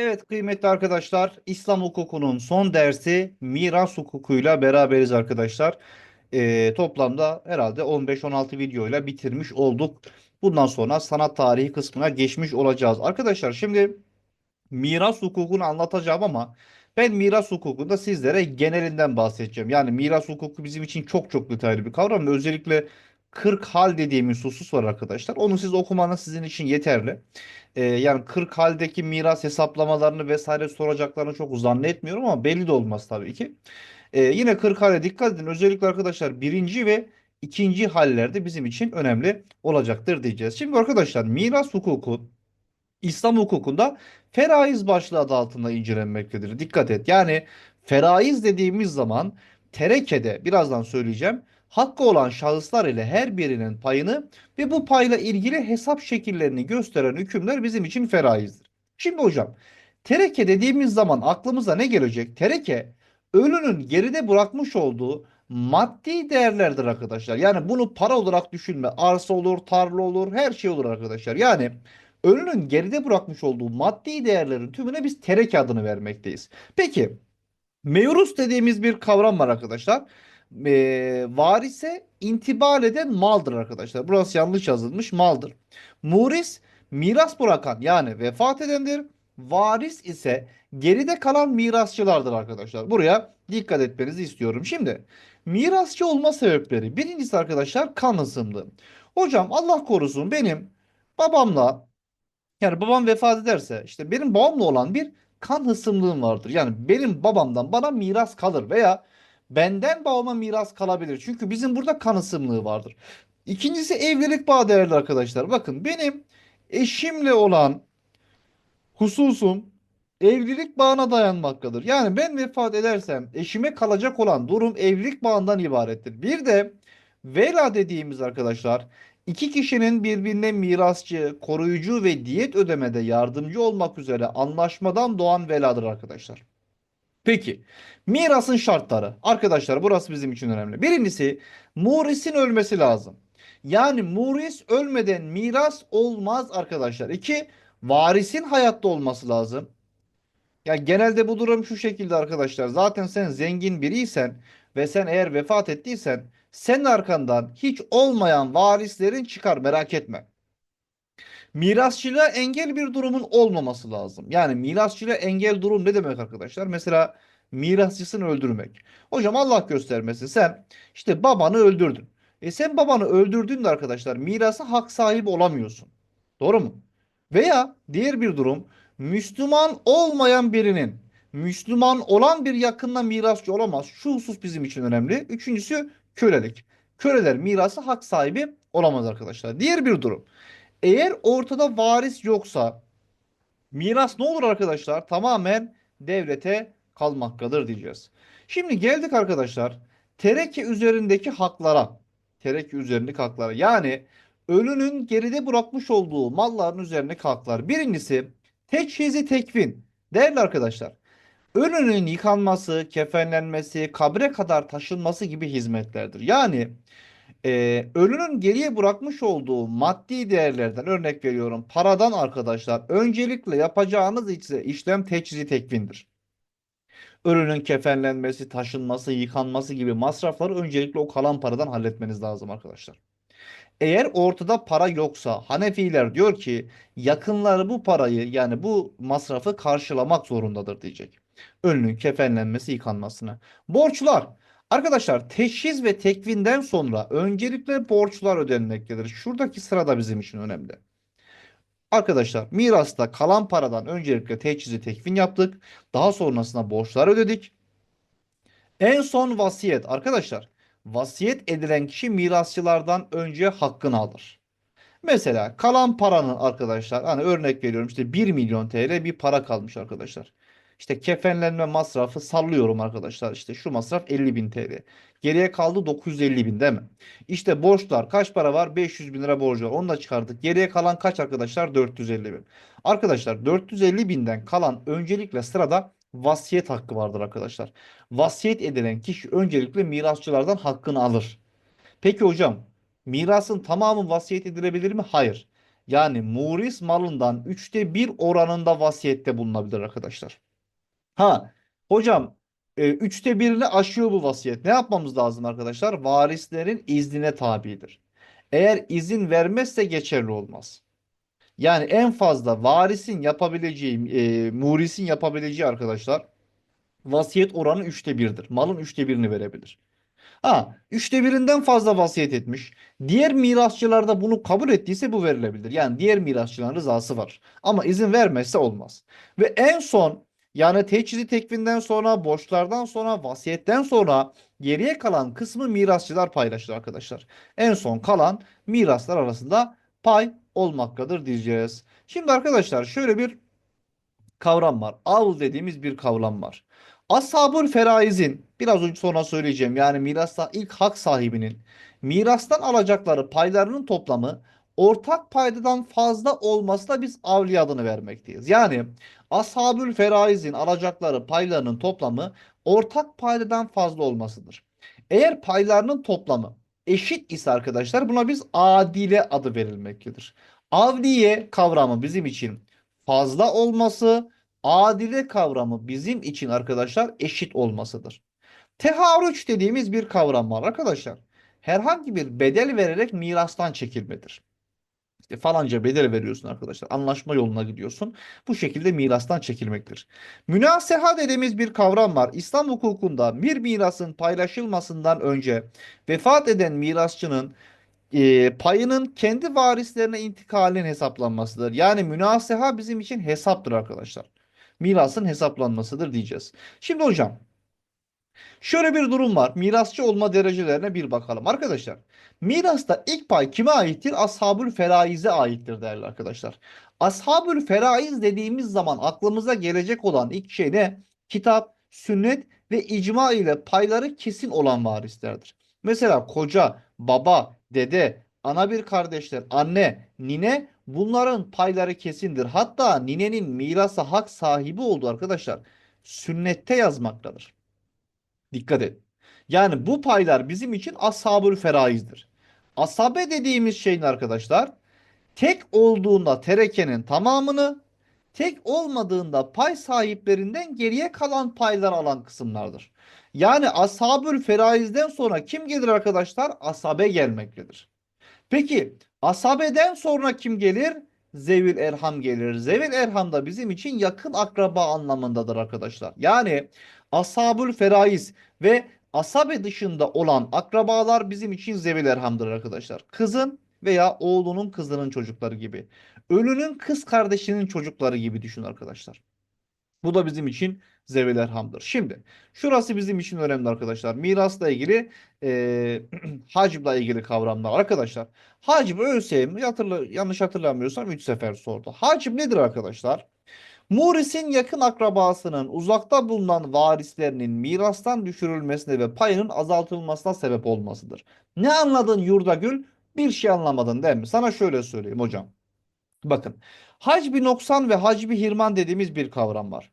Evet kıymetli arkadaşlar, İslam hukukunun son dersi miras hukukuyla beraberiz arkadaşlar. Ee, toplamda herhalde 15-16 videoyla bitirmiş olduk. Bundan sonra sanat tarihi kısmına geçmiş olacağız. Arkadaşlar şimdi miras hukukunu anlatacağım ama ben miras hukukunda sizlere genelinden bahsedeceğim. Yani miras hukuku bizim için çok çok detaylı bir kavram ve özellikle 40 hal dediğimiz husus var arkadaşlar. Onu siz okumanız sizin için yeterli. Ee, yani 40 haldeki miras hesaplamalarını vesaire soracaklarını çok zannetmiyorum ama belli de olmaz tabii ki. Ee, yine 40 hale dikkat edin. Özellikle arkadaşlar birinci ve ikinci hallerde bizim için önemli olacaktır diyeceğiz. Şimdi arkadaşlar miras hukuku İslam hukukunda feraiz başlığı adı altında incelenmektedir. Dikkat et. Yani feraiz dediğimiz zaman terekede birazdan söyleyeceğim. Hakkı olan şahıslar ile her birinin payını ve bu payla ilgili hesap şekillerini gösteren hükümler bizim için feraizdir. Şimdi hocam tereke dediğimiz zaman aklımıza ne gelecek? Tereke ölünün geride bırakmış olduğu maddi değerlerdir arkadaşlar. Yani bunu para olarak düşünme. Arsa olur, tarla olur, her şey olur arkadaşlar. Yani ölünün geride bırakmış olduğu maddi değerlerin tümüne biz tereke adını vermekteyiz. Peki Mevrus dediğimiz bir kavram var arkadaşlar. Ee, varise intibal eden maldır arkadaşlar. Burası yanlış yazılmış maldır. Muris miras bırakan yani vefat edendir. Varis ise geride kalan mirasçılardır arkadaşlar. Buraya dikkat etmenizi istiyorum. Şimdi mirasçı olma sebepleri. Birincisi arkadaşlar kan ısımlı. Hocam Allah korusun benim babamla yani babam vefat ederse işte benim babamla olan bir kan hısımlığım vardır. Yani benim babamdan bana miras kalır veya benden babama miras kalabilir. Çünkü bizim burada kan hısımlığı vardır. İkincisi evlilik bağı değerli arkadaşlar. Bakın benim eşimle olan hususum evlilik bağına dayanmaktadır. Yani ben vefat edersem eşime kalacak olan durum evlilik bağından ibarettir. Bir de vela dediğimiz arkadaşlar iki kişinin birbirine mirasçı, koruyucu ve diyet ödemede yardımcı olmak üzere anlaşmadan doğan veladır arkadaşlar. Peki mirasın şartları. Arkadaşlar burası bizim için önemli. Birincisi Muris'in ölmesi lazım. Yani Muris ölmeden miras olmaz arkadaşlar. İki varisin hayatta olması lazım. Ya genelde bu durum şu şekilde arkadaşlar. Zaten sen zengin biriysen ve sen eğer vefat ettiysen senin arkandan hiç olmayan varislerin çıkar merak etme. Mirasçılığa engel bir durumun olmaması lazım. Yani mirasçılığa engel durum ne demek arkadaşlar? Mesela mirasçısını öldürmek. Hocam Allah göstermesin sen işte babanı öldürdün. E sen babanı öldürdüğünde arkadaşlar mirasa hak sahibi olamıyorsun. Doğru mu? Veya diğer bir durum Müslüman olmayan birinin Müslüman olan bir yakınla mirasçı olamaz. Şu husus bizim için önemli. Üçüncüsü kölelik. Köleler mirası hak sahibi olamaz arkadaşlar. Diğer bir durum. Eğer ortada varis yoksa miras ne olur arkadaşlar? Tamamen devlete kalmaktadır diyeceğiz. Şimdi geldik arkadaşlar tereke üzerindeki haklara. Tereke üzerindeki haklara. Yani ölünün geride bırakmış olduğu malların üzerindeki haklar. Birincisi teçhizi tekvin. Değerli arkadaşlar ölünün yıkanması, kefenlenmesi, kabre kadar taşınması gibi hizmetlerdir. Yani e, ölünün geriye bırakmış olduğu maddi değerlerden örnek veriyorum. Paradan arkadaşlar öncelikle yapacağınız ise işlem teçhizi tekvindir. Ölünün kefenlenmesi, taşınması, yıkanması gibi masrafları öncelikle o kalan paradan halletmeniz lazım arkadaşlar. Eğer ortada para yoksa Hanefiler diyor ki yakınları bu parayı yani bu masrafı karşılamak zorundadır diyecek. Ölünün kefenlenmesi yıkanmasını. Borçlar. Arkadaşlar teşhis ve tekvinden sonra öncelikle borçlar ödenmektedir. Şuradaki sırada bizim için önemli. Arkadaşlar mirasta kalan paradan öncelikle teçhizi tekvin yaptık. Daha sonrasında borçlar ödedik. En son vasiyet arkadaşlar. Vasiyet edilen kişi mirasçılardan önce hakkını alır. Mesela kalan paranın arkadaşlar hani örnek veriyorum işte 1 milyon TL bir para kalmış arkadaşlar. İşte kefenlenme masrafı sallıyorum arkadaşlar. İşte şu masraf 50 bin TL. Geriye kaldı 950 bin değil mi? İşte borçlar kaç para var? 500 bin lira borcu var. Onu da çıkardık. Geriye kalan kaç arkadaşlar? 450 bin. Arkadaşlar 450 binden kalan öncelikle sırada vasiyet hakkı vardır arkadaşlar. Vasiyet edilen kişi öncelikle mirasçılardan hakkını alır. Peki hocam mirasın tamamı vasiyet edilebilir mi? Hayır. Yani muris malından üçte bir oranında vasiyette bulunabilir arkadaşlar. Ha hocam e, üçte birini aşıyor bu vasiyet. Ne yapmamız lazım arkadaşlar? Varislerin iznine tabidir. Eğer izin vermezse geçerli olmaz. Yani en fazla varisin yapabileceği, e, murisin yapabileceği arkadaşlar vasiyet oranı üçte birdir. Malın üçte birini verebilir. Ha, üçte birinden fazla vasiyet etmiş. Diğer mirasçılar da bunu kabul ettiyse bu verilebilir. Yani diğer mirasçıların rızası var. Ama izin vermezse olmaz. Ve en son yani teçhizi tekvinden sonra, borçlardan sonra, vasiyetten sonra geriye kalan kısmı mirasçılar paylaşır arkadaşlar. En son kalan miraslar arasında pay olmaktadır diyeceğiz. Şimdi arkadaşlar şöyle bir kavram var. Avl dediğimiz bir kavram var. Ashabul feraizin biraz önce sonra söyleyeceğim yani mirasta ilk hak sahibinin mirastan alacakları paylarının toplamı ortak paydadan fazla olmasına biz avliya adını vermekteyiz. Yani ashabül feraizin alacakları paylarının toplamı ortak paydadan fazla olmasıdır. Eğer paylarının toplamı eşit ise arkadaşlar buna biz adile adı verilmektedir. Avliye kavramı bizim için fazla olması, adile kavramı bizim için arkadaşlar eşit olmasıdır. Teharüç dediğimiz bir kavram var arkadaşlar. Herhangi bir bedel vererek mirastan çekilmedir. İşte falanca bedel veriyorsun arkadaşlar. Anlaşma yoluna gidiyorsun. Bu şekilde mirastan çekilmektir. Münaseha dediğimiz bir kavram var. İslam hukukunda bir mirasın paylaşılmasından önce vefat eden mirasçının e, payının kendi varislerine intikalin hesaplanmasıdır. Yani münaseha bizim için hesaptır arkadaşlar. Mirasın hesaplanmasıdır diyeceğiz. Şimdi hocam şöyle bir durum var. Mirasçı olma derecelerine bir bakalım. Arkadaşlar mirasta ilk pay kime aittir? Ashabül feraize aittir değerli arkadaşlar. Ashabül feraiz dediğimiz zaman aklımıza gelecek olan ilk şey ne? Kitap, sünnet ve icma ile payları kesin olan varislerdir. Mesela koca, baba, dede, ana bir kardeşler, anne, nine bunların payları kesindir. Hatta ninenin mirasa hak sahibi olduğu arkadaşlar sünnette yazmaktadır. Dikkat et. Yani bu paylar bizim için ashabül feraizdir. Asabe dediğimiz şeyin arkadaşlar tek olduğunda terekenin tamamını tek olmadığında pay sahiplerinden geriye kalan paylar alan kısımlardır. Yani ashabül feraizden sonra kim gelir arkadaşlar? Asabe gelmektedir. Peki asabeden sonra kim gelir? Zevil Erham gelir. Zevil Erham da bizim için yakın akraba anlamındadır arkadaşlar. Yani ashabül feraiz ve asabe dışında olan akrabalar bizim için Zevil Erham'dır arkadaşlar. Kızın veya oğlunun kızının çocukları gibi. Ölünün kız kardeşinin çocukları gibi düşün arkadaşlar. Bu da bizim için zevil erhamdır. Şimdi şurası bizim için önemli arkadaşlar. Mirasla ilgili e, hacimle ilgili kavramlar arkadaşlar. Hacim ÖSYM hatırla, yanlış hatırlamıyorsam 3 sefer sordu. Hacim nedir arkadaşlar? Murisin yakın akrabasının uzakta bulunan varislerinin mirastan düşürülmesine ve payının azaltılmasına sebep olmasıdır. Ne anladın Yurdagül? Bir şey anlamadın değil mi? Sana şöyle söyleyeyim hocam. Bakın hacbi noksan ve hacbi hirman dediğimiz bir kavram var.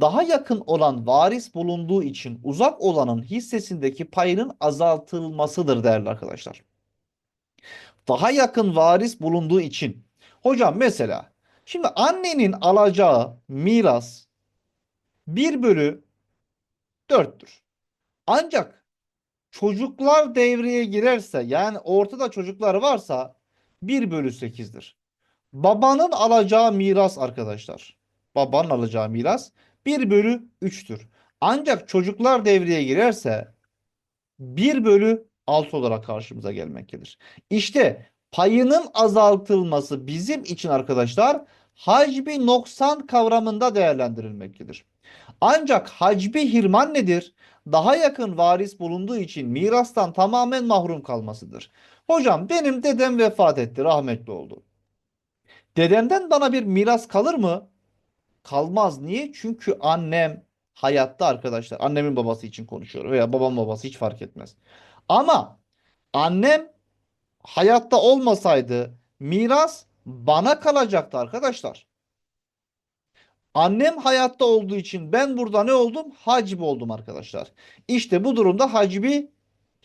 Daha yakın olan varis bulunduğu için uzak olanın hissesindeki payının azaltılmasıdır değerli arkadaşlar. Daha yakın varis bulunduğu için. Hocam mesela şimdi annenin alacağı miras 1 bölü 4'tür. Ancak çocuklar devreye girerse yani ortada çocuklar varsa 1 bölü 8'dir. Babanın alacağı miras arkadaşlar. Babanın alacağı miras 1 bölü 3'tür. Ancak çocuklar devreye girerse 1 bölü 6 olarak karşımıza gelmektedir. İşte payının azaltılması bizim için arkadaşlar hacbi noksan kavramında değerlendirilmektedir. Ancak hacbi hirman nedir? Daha yakın varis bulunduğu için mirastan tamamen mahrum kalmasıdır. Hocam benim dedem vefat etti, rahmetli oldu. Dedemden bana bir miras kalır mı? Kalmaz. Niye? Çünkü annem hayatta arkadaşlar. Annemin babası için konuşuyorum veya babam babası hiç fark etmez. Ama annem hayatta olmasaydı miras bana kalacaktı arkadaşlar. Annem hayatta olduğu için ben burada ne oldum? Hacip oldum arkadaşlar. İşte bu durumda hacbi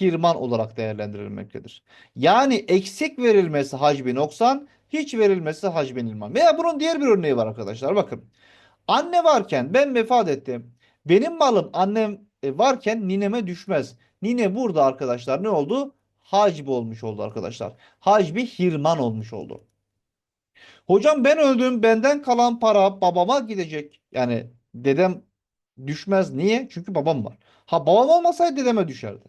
hirman olarak değerlendirilmektedir. Yani eksik verilmesi hacbi noksan, hiç verilmesi hacbin ilman. Veya bunun diğer bir örneği var arkadaşlar. Bakın. Anne varken ben vefat ettim. Benim malım annem e, varken nineme düşmez. Nine burada arkadaşlar ne oldu? Hacbi olmuş oldu arkadaşlar. Hacbi hirman olmuş oldu. Hocam ben öldüm. Benden kalan para babama gidecek. Yani dedem düşmez. Niye? Çünkü babam var. Ha babam olmasaydı dedeme düşerdi.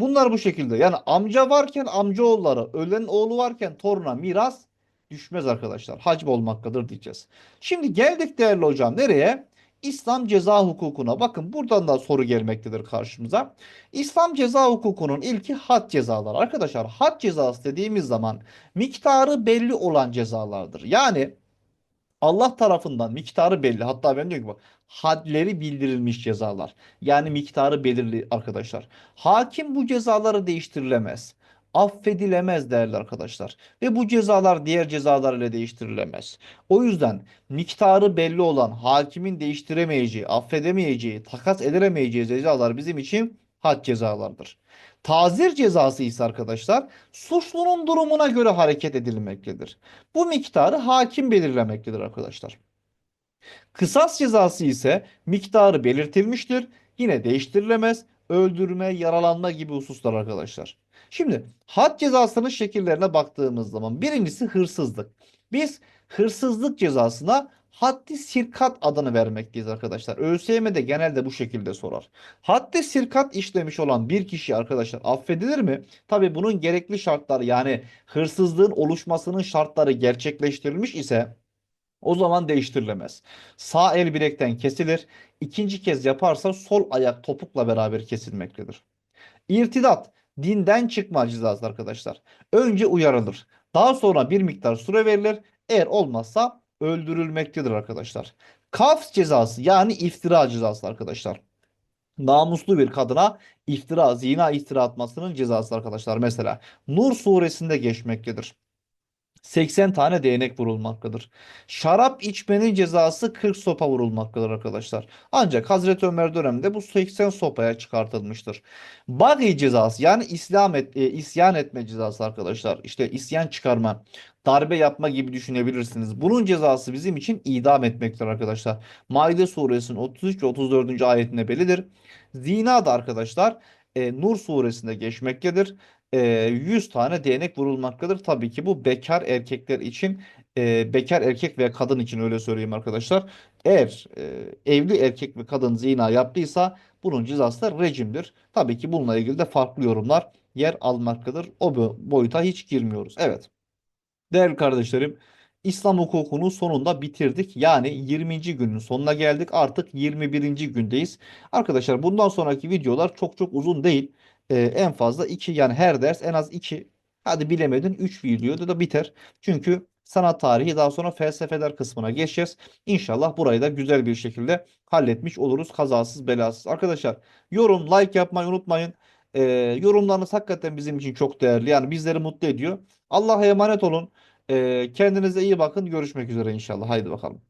Bunlar bu şekilde. Yani amca varken amcaoğulları, ölen oğlu varken toruna miras düşmez arkadaşlar. Hacb olmaktadır diyeceğiz. Şimdi geldik değerli hocam nereye? İslam ceza hukukuna. Bakın buradan da soru gelmektedir karşımıza. İslam ceza hukukunun ilki had cezalar. Arkadaşlar had cezası dediğimiz zaman miktarı belli olan cezalardır. Yani Allah tarafından miktarı belli. Hatta ben diyorum ki bak hadleri bildirilmiş cezalar. Yani miktarı belirli arkadaşlar. Hakim bu cezaları değiştirilemez. Affedilemez değerli arkadaşlar. Ve bu cezalar diğer cezalar ile değiştirilemez. O yüzden miktarı belli olan hakimin değiştiremeyeceği, affedemeyeceği, takas edilemeyeceği cezalar bizim için had cezalardır. Tazir cezası ise arkadaşlar suçlunun durumuna göre hareket edilmektedir. Bu miktarı hakim belirlemektedir arkadaşlar. Kısas cezası ise miktarı belirtilmiştir. Yine değiştirilemez. Öldürme, yaralanma gibi hususlar arkadaşlar. Şimdi had cezasının şekillerine baktığımız zaman birincisi hırsızlık. Biz hırsızlık cezasına haddi sirkat adını vermekteyiz arkadaşlar. ÖSYM de genelde bu şekilde sorar. Haddi sirkat işlemiş olan bir kişi arkadaşlar affedilir mi? Tabii bunun gerekli şartları yani hırsızlığın oluşmasının şartları gerçekleştirilmiş ise o zaman değiştirilemez. Sağ el bilekten kesilir. İkinci kez yaparsa sol ayak topukla beraber kesilmektedir. İrtidat, dinden çıkma cezası arkadaşlar. Önce uyarılır. Daha sonra bir miktar süre verilir. Eğer olmazsa öldürülmektedir arkadaşlar. Kafs cezası yani iftira cezası arkadaşlar. Namuslu bir kadına iftira, zina iftira atmasının cezası arkadaşlar. Mesela Nur suresinde geçmektedir. 80 tane değnek vurulmaktadır. Şarap içmenin cezası 40 sopa vurulmaktadır arkadaşlar. Ancak Hazreti Ömer döneminde bu 80 sopaya çıkartılmıştır. Bagi cezası yani İslam et, e, isyan etme cezası arkadaşlar. İşte isyan çıkarma, darbe yapma gibi düşünebilirsiniz. Bunun cezası bizim için idam etmektir arkadaşlar. Maide suresinin 33 ve 34. ayetinde bellidir. Zina da arkadaşlar e, Nur suresinde geçmektedir e, 100 tane değnek vurulmaktadır. Tabii ki bu bekar erkekler için e, bekar erkek veya kadın için öyle söyleyeyim arkadaşlar. Eğer e, evli erkek ve kadın zina yaptıysa bunun cezası da rejimdir. Tabii ki bununla ilgili de farklı yorumlar yer almaktadır. O bo- boyuta hiç girmiyoruz. Evet. Değerli kardeşlerim, İslam hukukunu sonunda bitirdik. Yani 20. günün sonuna geldik. Artık 21. gündeyiz. Arkadaşlar bundan sonraki videolar çok çok uzun değil. Ee, en fazla 2 yani her ders en az 2 hadi bilemedin 3 videoda da biter. Çünkü sanat tarihi daha sonra felsefeler kısmına geçeceğiz. İnşallah burayı da güzel bir şekilde halletmiş oluruz kazasız belasız. Arkadaşlar yorum like yapmayı unutmayın. Ee, yorumlarınız hakikaten bizim için çok değerli. Yani bizleri mutlu ediyor. Allah'a emanet olun. Ee, kendinize iyi bakın. Görüşmek üzere inşallah. Haydi bakalım.